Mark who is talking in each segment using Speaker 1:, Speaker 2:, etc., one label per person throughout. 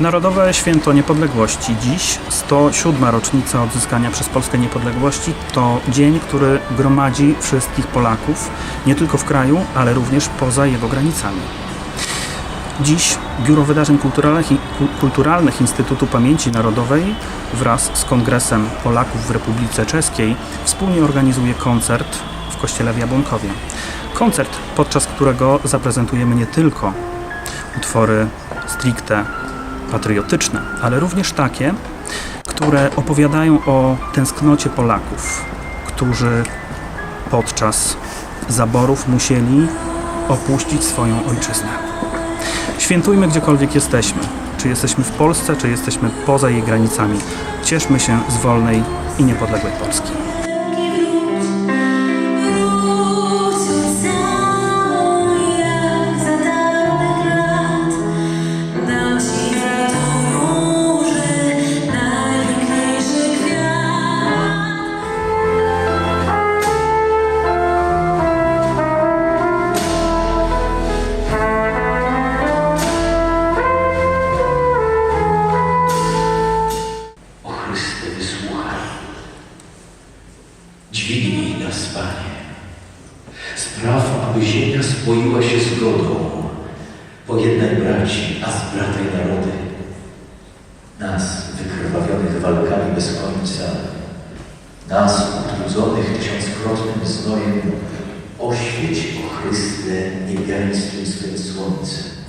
Speaker 1: Narodowe Święto Niepodległości. Dziś 107. rocznica odzyskania przez Polskę niepodległości to dzień, który gromadzi wszystkich Polaków, nie tylko w kraju, ale również poza jego granicami. Dziś Biuro Wydarzeń Kulturalnych, Instytutu Pamięci Narodowej wraz z Kongresem Polaków w Republice Czeskiej wspólnie organizuje koncert w Kościele w Jabłonkowie. Koncert, podczas którego zaprezentujemy nie tylko utwory stricte patriotyczne, ale również takie, które opowiadają o tęsknocie Polaków, którzy podczas zaborów musieli opuścić swoją ojczyznę. Świętujmy gdziekolwiek jesteśmy. Czy jesteśmy w Polsce, czy jesteśmy poza jej granicami. Cieszmy się z wolnej i niepodległej Polski.
Speaker 2: Dźwignij nas, Panie. Spraw, aby ziemia spoiła się zgodą. Pojednaj braci, a zbrataj narody. Nas, wykrwawionych walkami bez końca, nas, utrudzonych tysiąckrotnym znojem, oświeć, o Chryste, niebiańskim swym słońcem.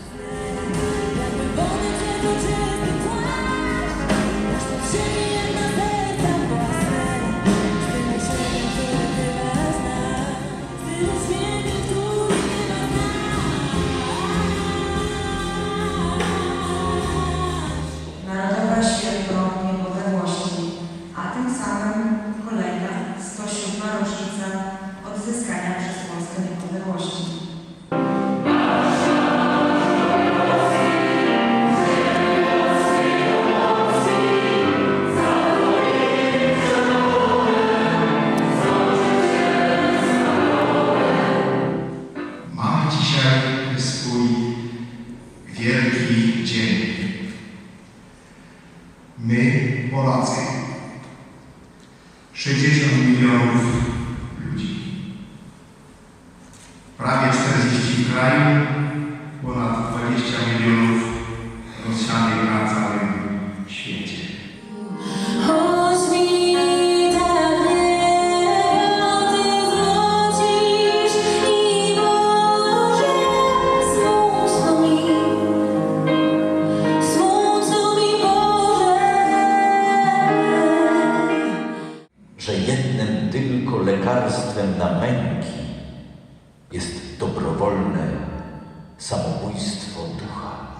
Speaker 3: My, Polacy, 60 milionów ludzi, prawie 40 w kraju, ponad 20 milionów rozsianych na całym świecie.
Speaker 2: Lekarstwem na męki jest dobrowolne samobójstwo ducha.